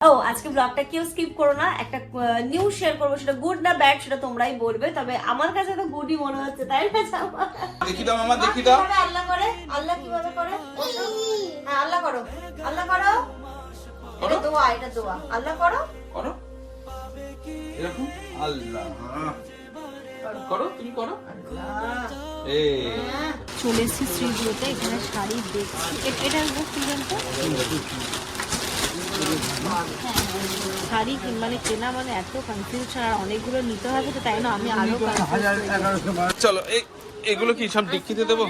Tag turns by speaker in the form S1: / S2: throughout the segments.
S1: ও আজকে ব্লগটা কেউ স্কিপ করো না। একটা নিউজ শেয়ার করব সেটা গুড না ব্যাড সেটা তোমরাই বলবে। তবে আমার কাছে তো গুডই মনে হচ্ছে তাই না
S2: দেখি দাও মামা দেখি দাও।
S1: আল্লাহ করে? আল্লাহ কীভাবে করে? হ্যাঁ আল্লাহ করো। আল্লাহ করো। এটা দোয়া এটা দোয়া। আল্লাহ করো।
S2: করো। এরকম? আল্লাহ। করো তুমি করো। এই।
S1: হ্যাঁ। চলে এসেছি শ্রীগুলোতে এখানে শাড়ি দেখছি। এটা এটার বুক কিনবেন তো শাড়ি কিন- মানে কেনা মানে এত কনফিউশন আর অনেকগুলো নিতে হবে তো তাই না? আমি আরও
S2: চলো এই এগুলো কি সব ডিক্কিতে দেবো?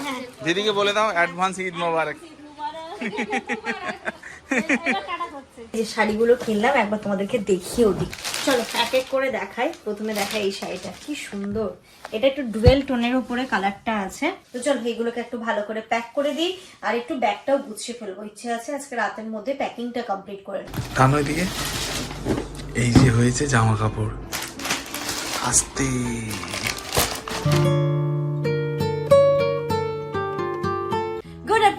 S1: হ্যাঁ।
S2: দিদিকে বলে দাও অ্যাডভান্স ঈদ মোবারক।
S1: যে শাড়িগুলো কিনলাম, একবার তোমাদেরকে দেখিয়েও দিই। চলো, এক এক করে দেখাই। প্রথমে দেখাই এই শাড়িটা। কি সুন্দর। এটা একটু ডুয়েল টোনের উপরে কালারটা আছে। তো চলো এইগুলোকে একটু ভালো করে প্যাক করে দিই। আর একটু ব্যাগটাও গুছিয়ে ফেলব। ইচ্ছে আছে আজকে রাতের মধ্যে প্যাকিংটা কমপ্লিট করে।
S3: টান ওইদিকে। এই যে হয়েছে জামা কাপড়। আস্তে।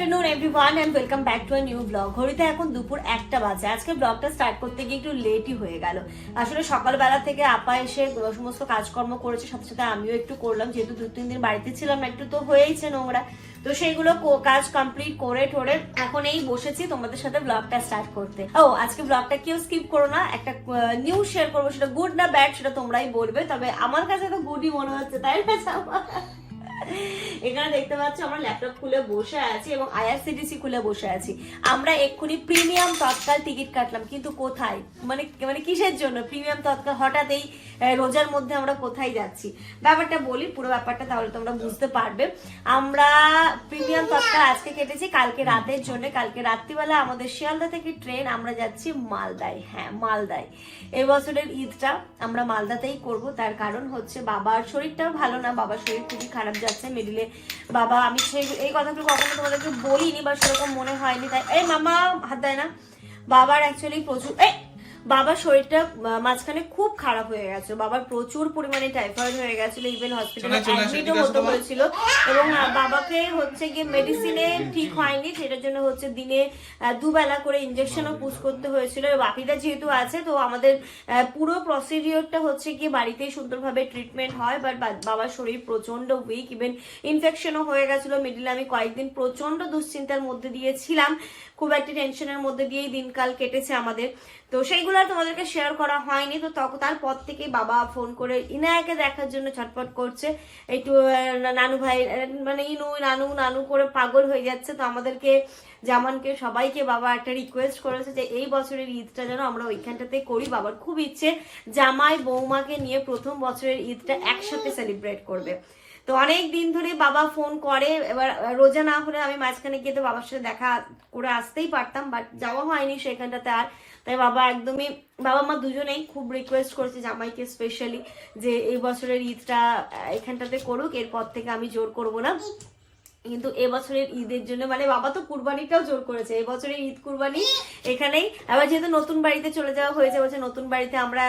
S1: Afternoon everyone and welcome back to new blog ঘড়িতে এখন দুপুর একটা বাজে। আজকে ব্লগটা স্টার্ট করতে গিয়ে একটু লেটই হয়ে গেল। আসলে সকালবেলা থেকে আপা এসে সমস্ত কাজকর্ম করেছে, সাথে সাথে আমিও একটু করলাম। যেহেতু দু, তিন দিন বাড়িতে ছিলাম একটু তো হয়েইছে নোংরা। তো সেইগুলো কাজ কমপ্লিট করে ঠোরে এখন এই বসেছি তোমাদের সাথে ব্লগটা স্টার্ট করতে। ও, আজকে ব্লগটা কেউ স্কিপ করো না। একটা নিউজ শেয়ার করব, সেটা গুড না ব্যাড সেটা তোমরাই বলবে। তবে আমার কাছে তো গুডই মনে হচ্ছে, তাই না? এখানে দেখতে পাচ্ছ আমরা ল্যাপটপ খুলে বসে আছি এবং আইআরসিটিসি খুলে বসে আছি। আমরা এক্ষুনি প্রিমিয়াম তৎকাল টিকিট কাটলাম, কিন্তু কোথায়? মানে মানে কিসের জন্য? প্রিমিয়াম তৎকাল, হঠাৎ এই রোজার মধ্যে আমরা কোথায় যাচ্ছি? ব্যাপারটা বলি, পুরো ব্যাপারটা তাহলে তোমরা বুঝতে পারবে। আমরা প্রিমিয়াম তৎকাল আজকে কেটেছি, কালকে রাতের জন্য, কালকে রাত্রিবেলা আমাদের শিয়ালদা থেকে ট্রেন, আমরা যাচ্ছি মালদায়। হ্যাঁ মালদায়। এবছরের ঈদটা আমরা মালদাতেই করব, তার কারণ হচ্ছে বাবার শরীরটাও ভালো না, বাবার শরীর খুবই খারাপ যাচ্ছে মিডিলে বাবা, আমি সেই, এই কথাগুলো কখনো তোমাদেরকে বলিনি বা সেরকম মনে হয়নি, তাই এই মামা হাত দেয় না। বাবার অ্যাকচুয়ালি প্রচুর এই বাবার শরীরটা মাঝখানে খুব খারাপ হয়ে গেছে। বাবার প্রচুর পরিমাণে টাইফয়েড হয়ে গেছিল ইভেন হসপিটালে অ্যাডমিটও হতে হয়েছিল। এবং বাবাকে হচ্ছে গিয়ে মেডিসিনে ঠিক হয়নি সেটার জন্য হচ্ছে দিনে দুবেলা করে ইঞ্জেকশনও পুশ করতে হয়েছিল। বাপিদা যেহেতু আছে তো আমাদের পুরো প্রসিডিওরটা হচ্ছে গিয়ে বাড়িতেই সুন্দরভাবে ট্রিটমেন্ট হয়। বাট বাবার শরীর প্রচণ্ড উইক ইভেন ইনফেকশনও হয়ে গেছিল। মিডিলে আমি কয়েকদিন প্রচণ্ড দুশ্চিন্তার মধ্যে দিয়েছিলাম। খুব একটা টেনশনের মধ্যে দিয়েই দিনকাল কেটেছে আমাদের। তো সেইগুলো আর তোমাদেরকে শেয়ার করা হয়নি। তো তারপর থেকে বাবা ফোন করে ইনায়াকে দেখার জন্য ছটফট করছে। একটু নানু ভাই মানে ইনু, নানু নানু করে পাগল হয়ে যাচ্ছে। তো আমাদেরকে, জামানকে, সবাইকে বাবা একটা রিকোয়েস্ট করেছে যে এই বছরের ঈদটা যেন আমরা ওইখানটাতে করি। বাবার খুব ইচ্ছে জামাই বৌমাকে নিয়ে প্রথম বছরের ঈদটা একসাথে সেলিব্রেট করবে। তো অনেক দিন ধরে বাবা ফোন করে, এবার রোজা না হলে আমি মাঝখানে গিয়ে তো বাবার সাথে দেখা করে আসতেই পারতাম বাট যাওয়া হয়নি সেখানটাতে আর। তাই বাবা একদমই, বাবা মা দুজনেই খুব রিকোয়েস্ট করেছে জামাইকে স্পেশালি যে এই বছরের ঈদটা এখানটাতে করুক, এরপর থেকে আমি জোর করব না। কিন্তু এবছরের ঈদের জন্য মানে বাবা তো কুরবানিটাও জোর করেছে, এবছরের ঈদ কুরবানি এখানেই। আবার যেহেতু নতুন বাড়িতে চলে যাওয়া হয়েছে বলছে নতুন বাড়িতে আমরা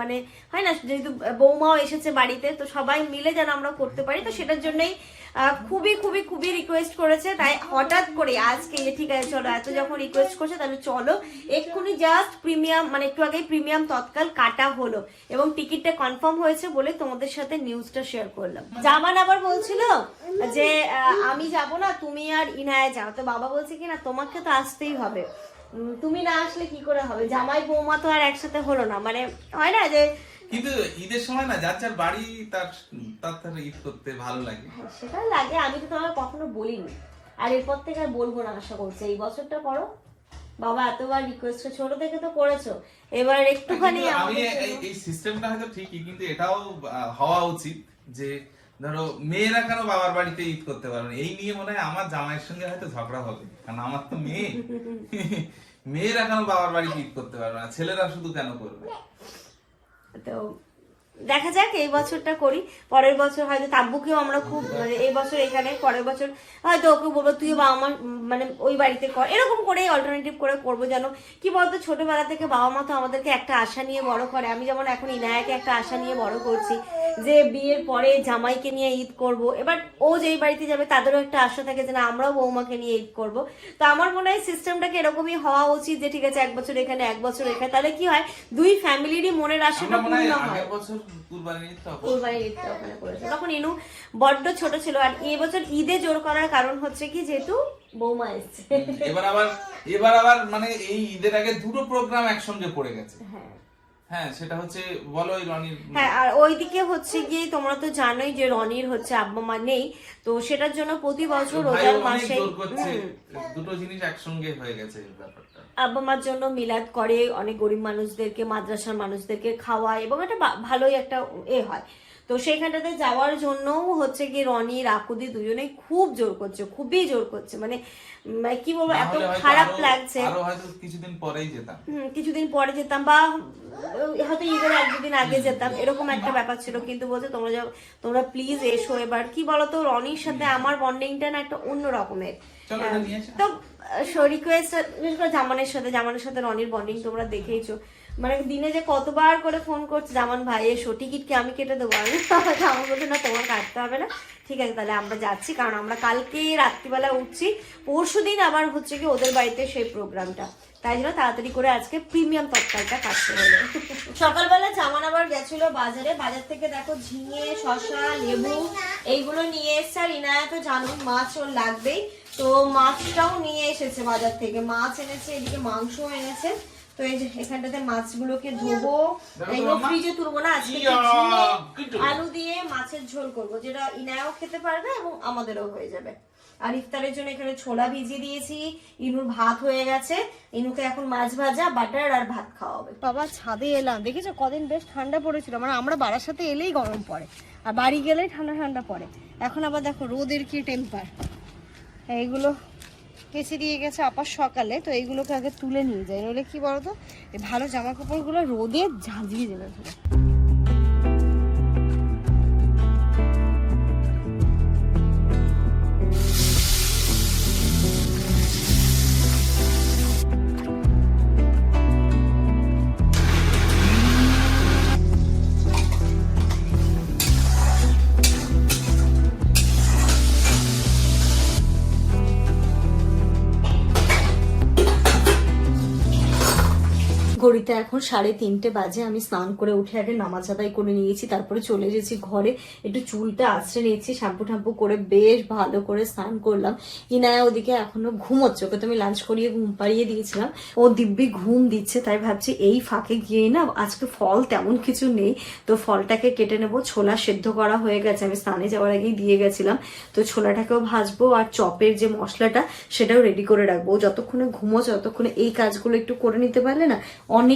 S1: মানে হয় না, যেহেতু বৌমাও এসেছে বাড়িতে, তো সবাই মিলে যেন আমরা করতে পারি, তো সেটার জন্যই খুবই খুবই খুবই রিকোয়েস্ট করেছে, তাই হঠাৎ করে আজকে ঠিক আছে, চলো, এত যখন রিকোয়েস্ট করছে, তাহলে চলো, এক্ষুনি জাস্ট প্রিমিয়াম মানে একটু আগে প্রিমিয়াম তৎকাল কাটা হলো এবং টিকিটটা কনফার্ম হয়েছে বলে তোমাদের সাথে নিউজটা শেয়ার করলাম। জামান আবার বলছিল যে আমি যাব না, তুমি আর ইনায় যাও। তো বাবা বলছে কি না, তোমাকে তো আসতেই হবে। তুমি না আসলে কি করে হবে? জামাই, বৌমা তো আর একসাথে হলো না। মানে হয় না যে
S2: কিন্তু ঈদের সময় না যার যার বাড়ি তার তার তার ঈদ করতে ভালো লাগে।
S1: হ্যাঁ, সেটা লাগে আমি তো তোমাকে কখনো বলিনি। আর এরপর থেকে আর বলব না আশা করছি। এই বছরটা করো। বাবা এতবার রিকোয়েস্ট ছোট থেকে তো করেছ। এবার একটুখানি
S2: আমি এই সিস্টেমটা হয়তো ঠিকই কিন্তু এটাও হওয়া উচিত যে ধরো মেয়েরা কেন বাবার বাড়িতে ঈদ করতে পারবে না? এই নিয়ে মনে হয় আমার জামাইয়ের সঙ্গে হয়তো ঝগড়া হবে কারণ আমার তো মেয়ে। মেয়েরা কেন বাবার বাড়িতে ঈদ করতে পারবে না? ছেলেরা শুধু কেন করবে?
S1: তো দেখা যাক এই বছরটা করি। পরের বছর হয়তো তাব্বুকেও আমরা খুব মানে এই বছর এখানে পরের বছর হয়তো ওকে বলব তুই বাবা মা মানে ওই বাড়িতে কর। এরকম করে অল্টারনেটিভ করে করব যেন। কি বলতো ছোটবেলা থেকে বাবা মা তো আমাদেরকে একটা আশা নিয়ে বড় করে। আমি যেমন এখন ইনায়াকে একটা আশা নিয়ে বড় করছি যে বিয়ের পরে জামাইকে নিয়ে ঈদ করব। এবার ও যেই বাড়িতে যাবে তাদেরও একটা আশা থাকে যে না আমরাও বৌমাকে নিয়ে ঈদ করব। তো আমার মনে হয় সিস্টেমটাকে এরকমই হওয়া উচিত যে ঠিক আছে এক বছর এখানে এক বছর এখানে। তাহলে কি হয়? দুই ফ্যামিলিরই মনের আশাটা পূর্ণ হয়।
S2: কুরবানি তখন
S1: কোরবানির ঈদটা ওখানে করেছে। তখন ইনু বড্ড ছোট ছিল আর এবছর ঈদে জোর করার কারণ হচ্ছে কি যেহেতু বৌমা এসছে।
S2: এবার আবার এবার আবার মানে এই ঈদের আগে দুটো প্রোগ্রাম একসঙ্গে পড়ে গেছে।
S1: হ্যাঁ।
S2: হ্যাঁ সেটা হচ্ছে বলো রনির
S1: হ্যাঁ আর ওইদিকে হচ্ছে গিয়ে তোমরা তো জানোই যে রনির হচ্ছে আব্বা মা নেই তো সেটার জন্য প্রতি বছর রোজার মাসে
S2: দুটো জিনিস একসঙ্গে হয়ে গেছে
S1: আব্বা মার জন্য মিলাদ করে অনেক গরিব মানুষদেরকে মাদ্রাসার মানুষদেরকে খাওয়ায় এবং একটা ভালোই একটা এ হয়। তো সেইখানটাতে যাওয়ার জন্যও হচ্ছে কি রনি রাকুদি দুজনেই খুব জোর করছে খুবই জোর করছে। মানে কি বলব এত খারাপ লাগছে।
S2: কিছুদিন পরেই যেতাম।
S1: হুম, কিছুদিন পরে যেতাম বা হয়তো ঈদের এক দুদিন আগে যেতাম এরকম একটা ব্যাপার ছিল। কিন্তু বলছে তোমরা যাও তোমরা প্লিজ এসো এবার। কি বলতো রনির সাথে আমার বন্ডিংটা না একটা অন্য রকমের তো রিকোয়েস্ট জামানের সাথে জামানের সাথে রনির বন্ডিং তোমরা দেখেইছো। মানে দিনে যে কতবার করে ফোন করছে, জামান ভাই এসো টিকিট কি আমি কেটে দেবো? আমি জামান বলছে, না, তোমার কাটতে হবে না। ঠিক আছে, তাহলে আমরা যাচ্ছি, কারণ আমরা কালকে রাত্রিবেলা উঠছি। পরশু দিন আবার হচ্ছে কি ওদের বাড়িতে সেই প্রোগ্রামটা। তাই জন্য তাড়াতাড়ি করে আজকে প্রিমিয়াম তৎকালটা কাটতে হলো সকালবেলা জামান আবার গেছিল বাজারে। বাজার থেকে দেখো ঝিঙে শশা লেবু এইগুলো নিয়ে এসছে। আর ইনায়া তো জানো মাছ ওর লাগবেই। তো মাছটাও নিয়ে এসেছে বাজার থেকে। মাছ এনেছে, এদিকে মাংস এনেছে। তো এই যে এখানটাতে মাছগুলোকে ধোবো। এগুলো ফ্রিজে তুলবো না আজকে। আলু দিয়ে মাছের ঝোল করব যেটা ইনায়াও খেতে পারবে এবং আমাদেরও হয়ে যাবে। আর ইফতারের জন্য এখানে ছোলা ভিজিয়ে দিয়েছি ইনুর ভাত হয়ে গেছে। ইনুকে এখন মাছ ভাজা বাটার আর ভাত খাওয়াবে। বাবা ছাদে এলাম। দেখেছ কদিন বেশ ঠান্ডা পড়েছিল? মানে আমরা বাড়ার সাথে এলেই গরম পড়ে। আর বাড়ি গেলেই ঠান্ডা ঠান্ডা পড়ে। এখন আবার দেখো রোদের কি টেম্পার এইগুলো কেচে দিয়ে গেছে আপার সকালে, তো এইগুলোকে আগে তুলে নিয়ে যায় নইলে কি বলতো? ভালো জামা কাপড়গুলো রোদে ঝাঁঝিয়ে যাবে এখন সাড়ে তিনটে বাজে, আমি স্নান করে উঠে আগে নামাজ আদায় করে নিয়েছি, তারপরে চলে এসেছি ঘরে, একটু চুলটা আশ্রে নিয়েছি, শ্যাম্পু ট্যাম্পু করে বেশ ভালো করে স্নান করলাম। ইনায়া ওদিকে এখনও ঘুমোচ্ছে, ওকে তো আমি লাঞ্চ করিয়ে ঘুম পাড়িয়ে দিয়েছিলাম। ও দিব্যি ঘুম দিচ্ছে, তাই ভাবছি এই ফাঁকে গিয়ে না, আজকে ফল তেমন কিছু নেই, তো ফলটাকে কেটে নেব, ছোলা সেদ্ধ করা হয়ে গেছে, আমি স্নানে যাওয়ার আগেই দিয়ে গেছিলাম। তো ছোলাটাকেও ভাজবো, আর চপের যে মশলাটা, সেটাও রেডি করে রাখব। যতক্ষণে ঘুমোচ্ছে, ততক্ষণে এই কাজগুলো একটু করে নিতে পারলে না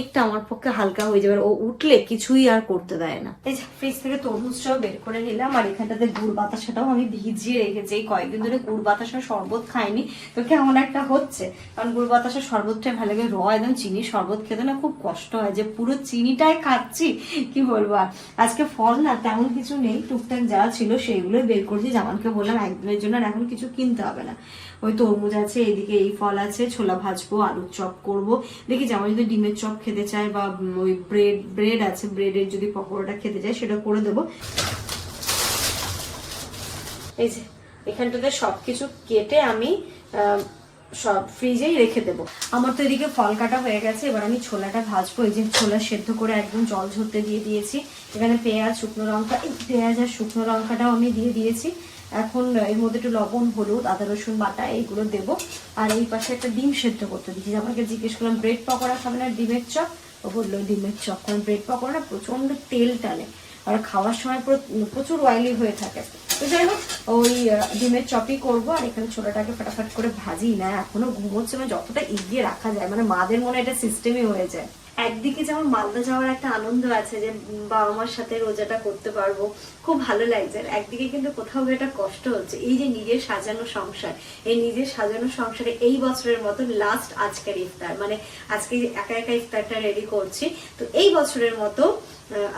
S1: অনেকটা আমার পক্ষে হালকা হয়ে যাবে ও উঠলে কিছুই আর করতে দেয় না। এই ফ্রিজ থেকে তরমুজটাও বের করে নিলাম আর এখানটাতে গুড় বাতাসাটাও আমি ভিজিয়ে রেখেছি। এই কয়েকদিন ধরে গুড় বাতাসা শরবত খাইনি। তো কেমন একটা হচ্ছে? কারণ গুড় বাতাসা শরবতটা ভালো লাগে র একদম চিনি শরবত খেতে না খুব কষ্ট হয়। যে পুরো চিনিটাই খাচ্ছি, কি বলব? আর আজকে ফল না তেমন কিছু নেই। টুকটাক যা ছিল সেইগুলোই বের করছি। জামানকে বললাম একদিনের জন্য আর এখন কিছু কিনতে হবে না। ওই তরমুজ আছে, এদিকে এই ফল আছে, ছোলা ভাজবো, আলুর চপ করব। দেখি জামা যদি ডিমের চপ খেতে চায় বা ওই ব্রেড ব্রেড আছে, ব্রেডের যদি পকোড়াটা খেতে চায় সেটা করে দেবো। এই যে, এখানটাতে সবকিছু কেটে আমি সব ফ্রিজেই রেখে দেবো। আমার তো এদিকে ফল কাটা হয়ে গেছে, এবার আমি ছোলাটা ভাজবো। এই যে ছোলা সেদ্ধ করে একদম জল ঝরতে দিয়ে দিয়েছি। এখানে পেঁয়াজ, শুকনো লঙ্কা পেঁয়াজ আর শুকনো লঙ্কাটাও আমি দিয়ে দিয়েছি। এখন এর মধ্যে একটু লবণ, হলুদ, আদা, রসুন বাটা এইগুলো দেবো। আর এই পাশে একটা ডিম সেদ্ধ করতে দিচ্ছি আমাকে জিজ্ঞেস করলাম, ব্রেড পকোড়া খাবে না ডিমের চপ? ও বলল, ডিমের চপ, কারণ ব্রেড পকোড়া না প্রচণ্ড তেল টানে। আর খাওয়ার সময় পুরো, প্রচুর অয়েলি হয়ে থাকে। তো যাই হোক, ওই ডিমের চপই করব। আর এখানে ছোলাটাকে ফাটাফাট করে ভাজি। না, এখনও ঘুমোচ্ছে মানে যতটা এগিয়ে রাখা যায়। মানে মাদের মনে এটা সিস্টেমই হয়ে যায়। একদিকে যেমন মালদা যাওয়ার একটা আনন্দ আছে যে বাবা মার সাথে রোজাটা করতে পারব, খুব ভালো লাগছে। একদিকে কিন্তু কোথাও একটা কষ্ট হচ্ছে, এই যে নিজের সাজানো সংসার, এই নিজের সাজানো সংসারে এই বছরের মতো লাস্ট আজকের ইফতার মানে আজকে একা একা ইফতারটা রেডি করছি, তো এই বছরের মতো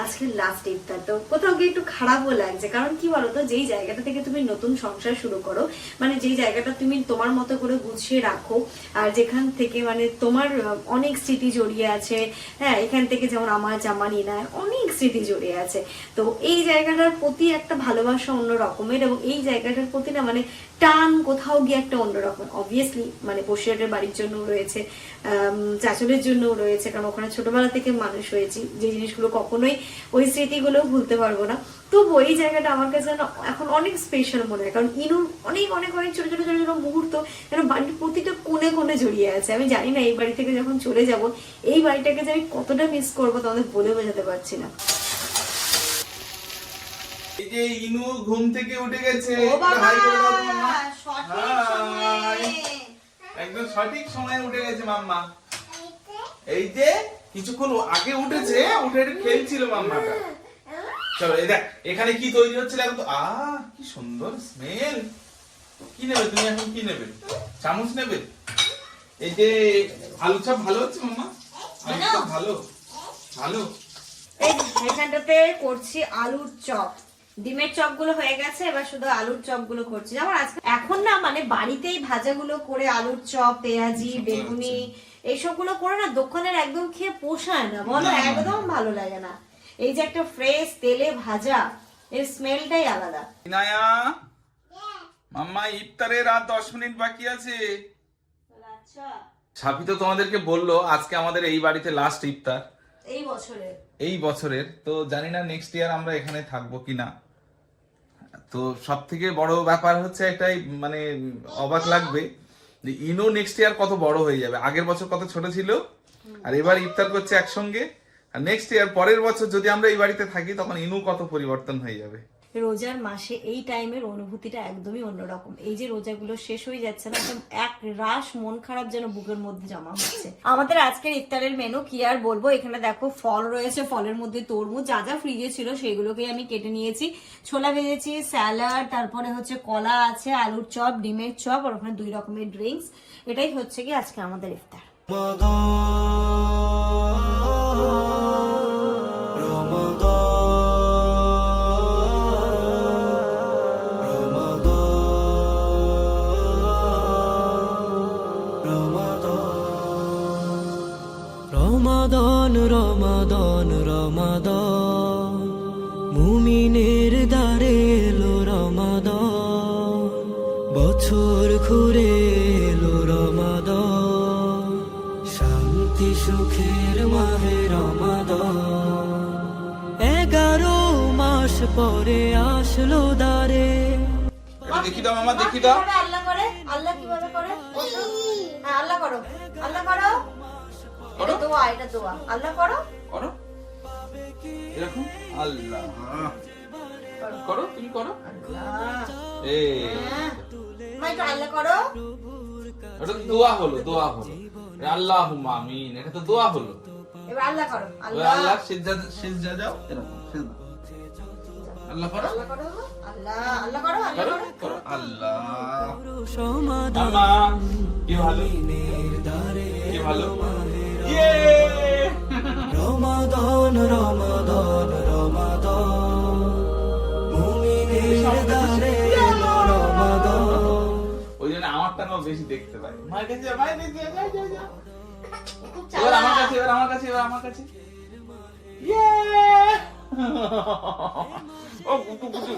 S1: আজকে লাস্ট ইফতার তো কোথাও গিয়ে একটু খারাপও লাগছে। কারণ কি বলতো, যেই জায়গাটা থেকে তুমি নতুন সংসার শুরু করো মানে যেই জায়গাটা তুমি তোমার মতো করে গুছিয়ে রাখো, আর যেখান থেকে মানে তোমার অনেক স্মৃতি জড়িয়ে আছে হ্যাঁ এখান থেকে যেমন আমার জামা নিনায় অনেক স্মৃতি জড়িয়ে আছে। তো এই জায়গাটার প্রতি একটা ভালোবাসা অন্য রকমের এবং এই জায়গাটার প্রতি না মানে টান কোথাও গিয়ে একটা অন্যরকম। অবভিয়াসলি মানে বসিরহাটের বাড়ির জন্য রয়েছে চাচলের জন্যও রয়েছে, কারণ ওখানে ছোটবেলা থেকে মানুষ হয়েছি। যে জিনিসগুলো কখনোই ওই স্মৃতিগুলো ভুলতে পারব না। তবু এই জায়গাটা আমার কাছে এখন অনেক স্পেশাল মনে হয়। কারণ ইনুর অনেক অনেক অনেক ছোট ছোট ছোট ছোট মুহূর্ত যেন বাড়ির প্রতিটা কোণে কোণে জড়িয়ে আছে। আমি জানি না এই বাড়ি থেকে যখন চলে যাব এই বাড়িটাকে যে আমি কতটা মিস করব তোমাদের বলে বোঝাতে পারছি না।
S2: এই যে ইনু ঘুম থেকে উঠে গেছে। একদম সঠিক সময়ে উঠে গেছে মাম্মা। এই যে? কিছুক্ষণ আগে উঠেছে উঠে খেলছিল মাম্মাটা। চলো এই দেখ এখানে কি তৈরি হচ্ছিল এখন তো। আহ কি সুন্দর স্মেল কি নেবে তুমি এখন কি নেবে? চামচ নেবে? এই যে আলু চপ ভালো হচ্ছে মাম্মা? আলু চপ ভালো? ভালো?
S1: এই এখানটাতে করছি আলুর চপ। ডিমের চপগুলো হয়ে গেছে এবার শুধু আলুর চপগুলো করছি। যেমন আজকে এখন না মানে বাড়িতেই ভাজাগুলো করে আলুর চপ পেঁয়াজি বেগুনি এইসবগুলো করে না দোকানের একদম খেয়ে পোষায় না বলো। একদম ভালো লাগে না। এই যে একটা ফ্রেশ তেলে ভাজা এর স্মেলটাই আলাদা।
S2: ইনায়া মাম্মা ইফতারের আর দশ মিনিট বাকি আছে।
S1: আচ্ছা।
S2: সাফি তো তোমাদেরকে বলল আজকে আমাদের এই বাড়িতে লাস্ট ইফতার।
S1: এই বছরে
S2: এই বছরের তো জানি না নেক্সট ইয়ার আমরা এখানে থাকব কিনা। তো সব থেকে বড় ব্যাপার হচ্ছে এটাই মানে অবাক লাগবে। যে ইনো নেক্সট ইয়ার কত বড় হয়ে যাবে? আগের বছর কত ছোট ছিল? আর এবার ইফতার করছে একসঙ্গে। আর নেক্সট ইয়ার পরের বছর যদি আমরা এই বাড়িতে থাকি তখন ইনু কত পরিবর্তন হয়ে যাবে?
S1: রোজার মাসে এই টাইমের অনুভূতিটা একদমই অন্যরকম। এই যে রোজাগুলো শেষ হয়ে যাচ্ছে না, একদম এক রাশ মন খারাপ যেন বুকের মধ্যে জমা হচ্ছে। আমাদের আজকের ইফতারের মেনু কি আর বলব? এখানে দেখো ফল রয়েছে, ফলের মধ্যে তরমুজ, যা যা ফ্রিজে ছিল সেগুলোকে আমি কেটে নিয়েছি। ছোলা ভেজেছি স্যালাড তারপরে হচ্ছে কলা আছে, আলুর চপ, ডিমের চপ, আর ওখানে দুই রকমের ড্রিঙ্কস এটাই হচ্ছে কি আজকে আমাদের ইফতার।
S2: মামা দেখি দাও।
S1: আল্লাহ করে? আল্লাহ কীভাবে করে। হ্যাঁ আল্লাহ করো। আল্লাহ করো। এটা দোয়া এটা দোয়া। আল্লাহ করো।
S2: করো। এরকম? আল্লাহ। করো তুমি করো।
S1: আল্লাহ। হ্যাঁ। আল্লাহ করো।
S2: ওটা দোয়া হলো দোয়া হলো। আল্লাহ আমিন এটা তো দোয়া হলো।
S1: এবার আল্লাহ করো। আল্লাহ
S2: আল্লাহ। সিজদা সিজদা যাও এরকম সিজদা। আল্লাহ করো।
S1: আল্লাহ করো আল্লাহ আল্লাহ করো আল্লাহ
S2: করো
S1: করো।
S2: আল্লাহ। কি ভালো? কি ভালো? ইয়ে!
S4: রমাদন রমাদন রমাদন। মুমিনের দ্বারে
S2: ওই জন্য আমারটা না বেশি দেখতে পাই মায়ের কাছে যা, মায়ের যা, যা, যা, যা। এবার আমার কাছে এবার আমার কাছে এবার আমার কাছে। ইয়ে! ও গুটু গুটু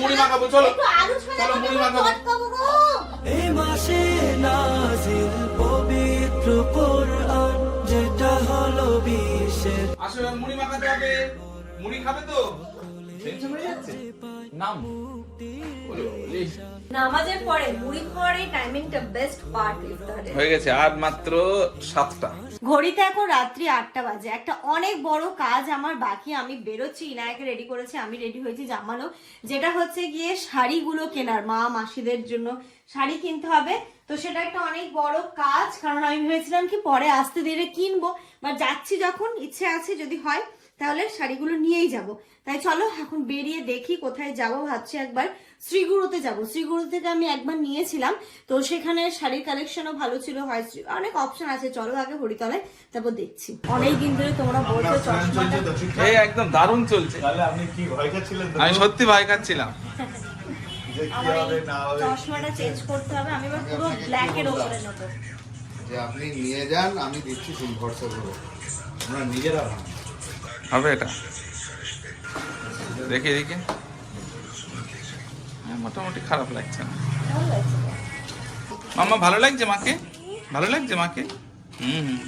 S2: মুড়ি মাখাবো, চলো। চলো, মুড়ি মাখাবো।
S4: এ মাসে যেটা হলো বিশ্বের
S2: আসো এবার মুড়ি মাখাতে হবে মুড়ি খাবে তো টেনশন হয়ে নাম
S1: নামাজের পরে মুড়ি খাওয়ার এই টাইমিংটা বেস্ট পার্ট
S2: হয়ে গেছে আর মাত্র সাতটা।
S1: ঘড়িতে এখন রাত্রি আটটা বাজে। একটা অনেক বড় কাজ আমার বাকি আমি বেরোচ্ছি ইনায়াকে রেডি করেছি আমি রেডি হয়েছি জামালো যেটা হচ্ছে গিয়ে শাড়িগুলো কেনার মা মাসিদের জন্য শাড়ি কিনতে হবে। তো সেটা একটা অনেক বড় কাজ কারণ আমি ভেবেছিলাম কি পরে আসতে দেরে কিনবো বা যাচ্ছি যখন ইচ্ছে আছে যদি হয় তাহলে শাড়িগুলো নিয়েই যাব। তাই চলো এখন বেরিয়ে দেখি কোথায় যাব। ভাবছি একবার শ্রীগুরুতে যাব। শ্রীগুরু থেকে আমি একবার নিয়েছিলাম। তো সেখানে শাড়ির কালেকশনও ভালো ছিল হয় অনেক অপশন আছে। চলো আগে হরিতলায় তারপর দেখছি। অনেক দিন ধরে তোমরা বলছো চশমাটা
S2: এই একদম দারুণ চলছে।
S5: তাহলে আপনি কি ভয় খাচ্ছিলেন
S2: আমি সত্যি ভয় খাচ্ছিলাম।
S1: চশমাটা চেঞ্জ করতে হবে। আমি এবার পুরো ব্ল্যাক এর উপরে নেব।
S6: যে আপনি নিয়ে যান আমি দিচ্ছি ভরসা করে
S5: আমরা নিজেরা ভাঙ
S2: হবে এটা? দেখি দেখি। হ্যাঁ, মোটামুটি খারাপ লাগছে না? মাম্মা ভালো লাগছে মাকে? ভালো লাগছে মাকে? হুম হুম।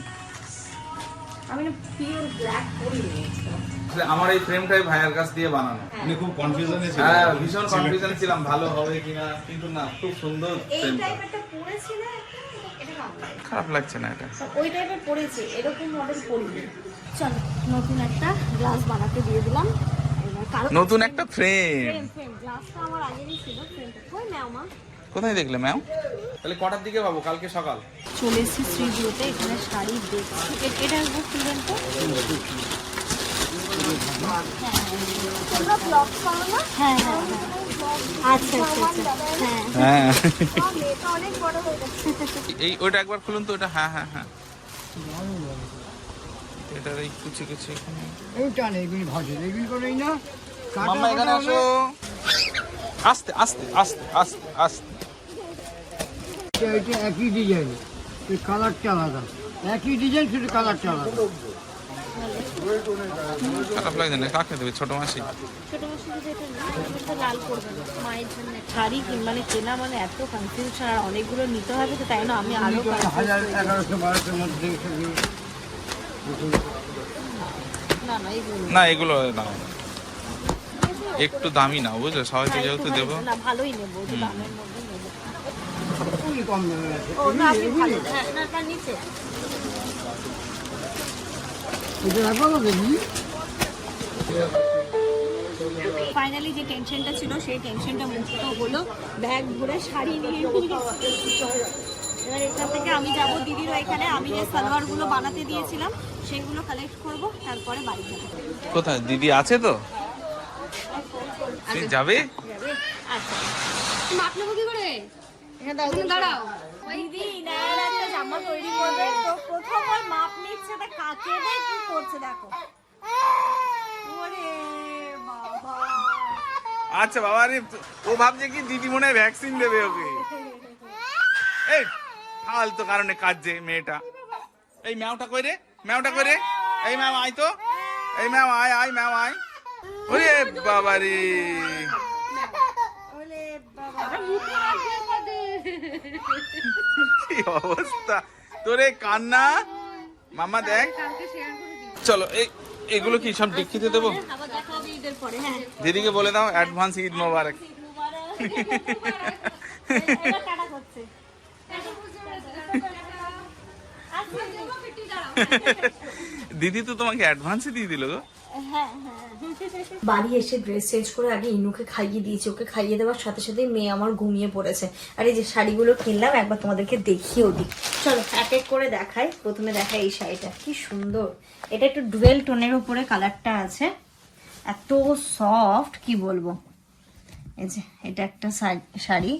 S1: আমি না পিওর ব্ল্যাক পরি নিয়েছিলাম
S2: আসলে আমার এই ফ্রেমটাই ভাইয়ের কাছ দিয়ে বানানো।
S5: উনি খুব কনফিউশনে ছিলেন।
S2: হ্যাঁ ভীষণ কনফিউশন ছিলাম ভালো হবে কিনা কিন্তু না খুব সুন্দর
S1: এই
S2: ফ্রেমটা। খারাপ লাগছে না এটা।
S1: ওই টাইপের পড়েছে এরকম মডেল পড়িনি চলো নতুন একটা গ্লাস বানাতে দিয়ে দিলাম।
S2: নতুন একটা ফ্রেম
S1: ফ্রেম ফ্রেম গ্লাসটা আমার আগেরই ছিল ফ্রেমটা কই নাও মা।
S2: কোথায় দেখলে ম্যাম তাহলে কটার দিকে পাবো? কালকে সকাল।
S1: চলে এসেছি শ্রীগুলোতে এখানে শাড়ি দেখছি। এটা একবার খুলবেন তো? হ্যাঁ হ্যাঁ হ্যাঁ। আচ্ছা আচ্ছা আচ্ছা। হ্যাঁ।
S2: হ্যাঁ।
S1: হয়ে
S2: এই ওইটা একবার খুলুন তো ওটা হ্যাঁ হ্যাঁ হ্যাঁ। এটার এই কুচি কুচি এখানে।
S7: এইটা নেই এগুলি ভাজে এগুলি করেই না। কাটা
S2: এখানে আসো। আস্তে আস্তে আস্তে আস্তে আস্তে।
S7: এটা- একই ডিজাইন এই কালারটা আলাদা। একই ডিজাইন শুধু কালারটা আলাদা।
S2: খারাপ লাগছে না কাকে দেবে? ছোট মাসি?
S1: ছোট মাসি যদি এটা না এটা লাল করবে মায়ের জন্য শাড়ি কিন- মানে কেনা মানে এত কনফিউশন আর অনেকগুলো নিতে হবে তো তাই না? আমি আরও
S7: হাজার এগারোশো বারোশোর মধ্যে
S1: না না এইগুলো
S2: না এগুলো নাও না। একটু দামি না বুঝলে? সবাইকে যেহেতু দেবো।
S1: ভালোই নেব দামের মধ্যে
S7: কম
S1: ফাইনালি যে টেনশনটা ছিল সেই টেনশনটা মুক্ত হলো। ব্যাগ ভরে শাড়ি নিয়ে। এবার এখান থেকে আমি যাব দিদির ওইখানে আমি যে সালোয়ারগুলো বানাতে দিয়েছিলাম সেগুলো কালেক্ট করব তারপরে বাড়ি যাব।
S2: কোথায়? দিদি আছে তো? যাবে?
S1: আচ্ছা।
S8: মাপ কি করে? দাঁড়াও।
S1: দিদি একটা জামা তৈরি করবে। তো প্রথম ওর মাপ নিচ্ছে তা কাকে দেয় কি করছে দেখো। ওরে বাবা।
S2: আচ্ছা বাবা রে ও ভাবছে কি দিদি মনে হয় ভ্যাকসিন দেবে ওকে। এই ফালতু কারণে কাজে মেয়েটা। এই ম্যাওটা কই রে? ম্যাওটা কই রে? এই ম্যাম আয় তো। এই ম্যাম আয় আয় ম্যাম আয়। ওরে বাবা রে
S1: ওরে বাবা।
S2: কি অবস্থা? তোরে কান্না? মামা দেখ। চলো এই এগুলো কি সব ডিক্কিতে দেবো? দিদিকে বলে দাও অ্যাডভান্স ঈদ মোবারক। দিদি তো তোমাকে অ্যাডভান্সই দিয়ে দিল গো।
S1: বাড়ি এসে ড্রেস চেঞ্জ করে আগে ইনুকে খাইয়ে দিয়েছি, ওকে খাইয়ে দেওয়ার সাথে সাথে মেয়ে আমার ঘুমিয়ে পড়েছে। আর এই যে শাড়িগুলো কিনলাম, একবার তোমাদেরকে দেখিয়েও দিই। চলো, এক এক করে দেখাই। প্রথমে দেখাই এই শাড়িটা, কি সুন্দর। এটা একটু ডুয়েল টোনের উপরে কালারটা আছে। এত সফট কি বলব? এই যে, এটা একটা শাড়ি।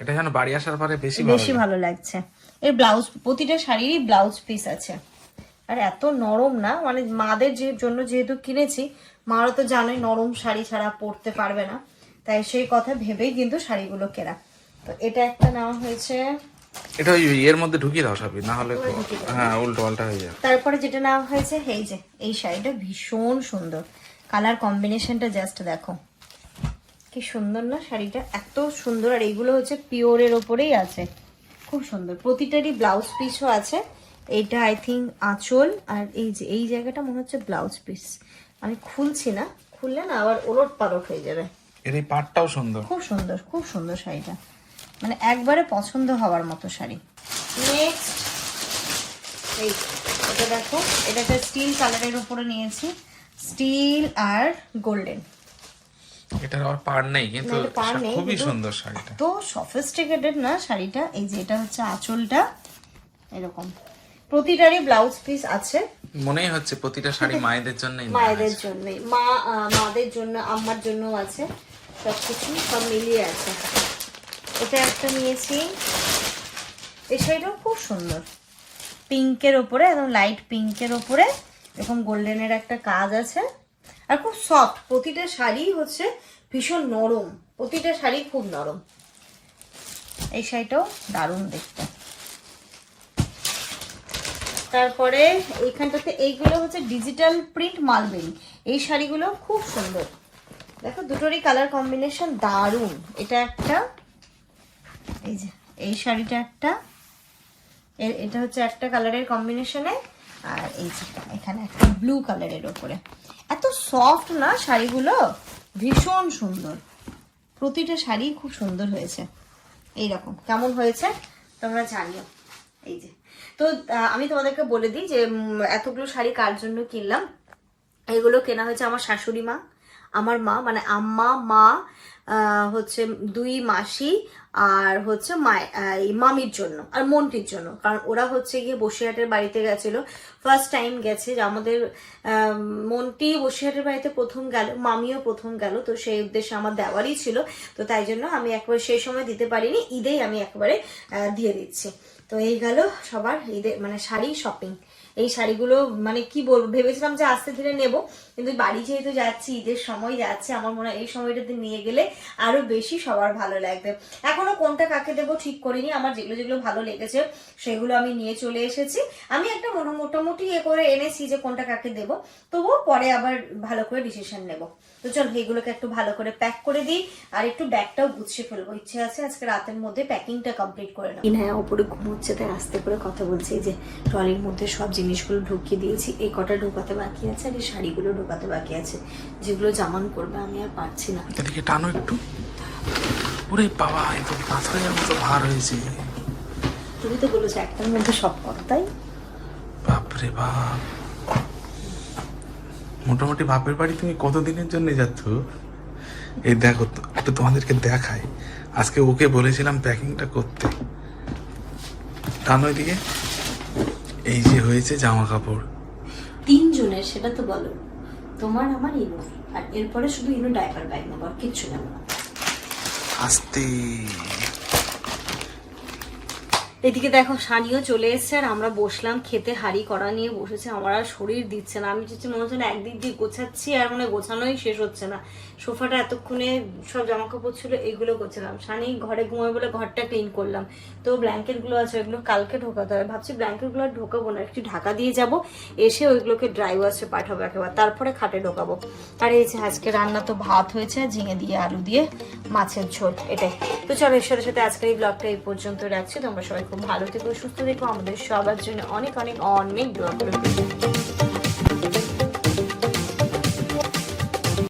S2: এটা যেন বাড়ি আসার পরে বেশি
S1: বেশি ভালো লাগছে। এর ব্লাউজ প্রতিটা শাড়িরই ব্লাউজ পিস আছে। আর এত নরম না? মানে মাদের যে জন্য যেহেতু কিনেছি মারা তো জানোই নরম শাড়ি ছাড়া পরতে পারবে না। তাই সেই কথা ভেবেই কিন্তু শাড়িগুলো কেনা। তো এটা একটা নেওয়া হয়েছে।
S2: এটা ওই এর মধ্যে ঢুকিয়ে দাও সবই না হলে হ্যাঁ উল্টো পাল্টা হয়ে যাবে।
S1: তারপরে যেটা নেওয়া হয়েছে এই যে এই শাড়িটা ভীষণ সুন্দর। কালার কম্বিনেশনটা জাস্ট দেখো। কি সুন্দর না শাড়িটা? এত সুন্দর। আর এইগুলো হচ্ছে পিওরের ওপরেই আছে। খুব সুন্দর। প্রতিটারই ব্লাউজ পিসও আছে। এইটা আই থিঙ্ক আঁচল। আর এই যে এই জায়গাটা মনে হচ্ছে ব্লাউজ পিস আমি খুলছি না। খুললে না আবার ওলট পালট হয়ে যাবে।
S3: এর এই পাটটাও সুন্দর।
S1: খুব সুন্দর খুব সুন্দর শাড়িটা। মানে একবারে পছন্দ হওয়ার মতো শাড়ি। নেক্সট এই এটা দেখো। এটা একটা স্টিল কালারের উপরে নিয়েছি। স্টিল আর গোল্ডেন
S3: এটার আবার পাড় নেই কিন্তু খুবই সুন্দর শাড়িটা।
S1: তো সফিস্টিকেটেড না শাড়িটা এই যে এটা হচ্ছে আঁচলটা এরকম। প্রতিটারই ব্লাউজ পিস আছে।
S3: মনেই হচ্ছে প্রতিটা শাড়ি মায়েদের জন্যই
S1: মায়েদের। জন্যই। মা মাদের জন্য আম্মার জন্য আছে সবকিছু সব মিলিয়ে আছে। এটা একটা নিয়েছি। এই শাড়িটাও খুব সুন্দর। পিঙ্কের ওপরে একদম লাইট পিঙ্কের ওপরে এরকম গোল্ডেনের একটা কাজ আছে। আর খুব সফট প্রতিটা শাড়ি হচ্ছে ভীষণ নরম। প্রতিটা শাড়ি খুব নরম। এই শাড়িটাও দারুণ দেখতে। তারপরে এইখানটাতে এইগুলো হচ্ছে ডিজিটাল প্রিন্ট মালবেরি এই শাড়িগুলো খুব সুন্দর। দেখো, দুটোরই কালার কম্বিনেশন দারুণ। এটা একটা, এই যে, এই শাড়িটা একটা এটা হচ্ছে একটা কালারের কম্বিনেশনে আর এই এখানে একটা ব্লু কালারের ওপরে। এত সফট না শাড়িগুলো? ভীষণ সুন্দর। প্রতিটা শাড়ি খুব সুন্দর হয়েছে। এইরকম। কেমন হয়েছে? তোমরা জানিও। এই যে। তো আমি তোমাদেরকে বলে দিই যে এতগুলো শাড়ি কার জন্য কিনলাম? এগুলো কেনা হয়েছে আমার শাশুড়ি মা, আমার মা মানে আম্মা, মা হচ্ছে দুই মাসি আর হচ্ছে মামির জন্য আর মন্টির জন্য। কারণ ওরা হচ্ছে গিয়ে বসিরহাটের বাড়িতে গেছিল। ফার্স্ট টাইম গেছে যে আমাদের মন্টি বসিরহাটের বাড়িতে প্রথম গেল, মামিও প্রথম গেল। তো সেই উদ্দেশ্যে আমার দেওয়ারই ছিল। তো তাই জন্য আমি একবার সেই সময় দিতে পারিনি। ঈদেই আমি একবারে দিয়ে দিচ্ছি। তো এই গেল সবার ঈদের মানে শাড়ি শপিং এই শাড়িগুলো মানে কি বলব? ভেবেছিলাম যে আস্তে ধীরে নেব। কিন্তু বাড়ি যেহেতু যাচ্ছি, ঈদের সময় যাচ্ছে, আমার মনে হয় এই সময়টাতে নিয়ে গেলে আরও বেশি সবার ভালো লাগবে। এখনও কোনটা কাকে দেবো ঠিক করিনি, আমার যেগুলো যেগুলো ভালো লেগেছে সেগুলো আমি নিয়ে চলে এসেছি। আমি একটা মনে, মোটামুটি এ করে এনেছি যে কোনটা কাকে দেবো, তবুও পরে আবার ভালো করে ডিসিশন নেব। তো চল, এগুলোকে একটু ভালো করে প্যাক করে দিই, আর একটু ব্যাগটাও গুছিয়ে ফেলব। ইচ্ছে আছে আজকে রাতের মধ্যে প্যাকিংটা কমপ্লিট করে নেব হ্যাঁ ওপরে ঘুমোচ্ছে, তাই আস্তে করে কথা বলছি যে ট্রলির মধ্যে সব জিনিসগুলো ঢুকিয়ে দিয়েছি, এই কটা ঢোকাতে বাকি আছে আর এই শাড়িগুলো ঢোকাতে বাকি আছে। যেগুলো জামান করবে আমি আর পারছি না।
S3: এদিকে টানো একটু। ওরে বাবা এ তো পাথরের মতো ভার হয়েছে।
S1: তুমি তো বলেছ একটার মধ্যে সব করো তাই?
S3: বাপরে বাপ। মোটামুটি বাপের বাড়ি তুমি কতদিনের জন্য যাচ্ছ? এই দেখো তো, একটু তোমাদেরকে দেখাই। আজকে ওকে বলেছিলাম প্যাকিংটা করতে। টানো এদিকে। এই যে হয়েছে জামা কাপড়
S1: তিনজনের সেটা তো বলো। তোমার আমার ইনু আর এরপরে শুধু ইনু ডাইপার ব্যাগ নেব আর কিচ্ছু নেব না।
S3: আস্তে।
S1: এদিকে দেখো সানিও চলে এসছে আর আমরা বসলাম খেতে, হাড়ি করা নিয়ে বসেছে। আমার আর শরীর দিচ্ছে না। আমি হচ্ছে মনে হচ্ছে একদিক দিয়ে গোছাচ্ছি আর মানে গোছানোই শেষ হচ্ছে না। সোফাটা এতক্ষণে সব জামা কাপড় ছিল, এগুলো গোছালাম। সানি ঘরে ঘুমায় বলে ঘরটা ক্লিন করলাম। তো ব্ল্যাঙ্কেটগুলো আছে, ওইগুলো কালকে ঢোকাতে হবে। ভাবছি ব্ল্যাঙ্কেটগুলো আর ঢোকাবো না। একটু ঢাকা দিয়ে যাব, এসে ওইগুলোকে ড্রাই ওয়াশে পাঠাবো একেবারে। তারপরে খাটে ঢোকাবো। আর এই যে আজকে রান্না তো ভাত হয়েছে, ঝিঙে দিয়ে আলু দিয়ে মাছের ঝোল, এটাই। তো চলো ঈশ্বরের সাথে আজকের এই ব্লগটা এই পর্যন্ত রাখছি। তোমরা সবাই ভালো থেকো সুস্থ থেকো আমাদের সবার জন্য অনেক অনেক অনেক দোয়া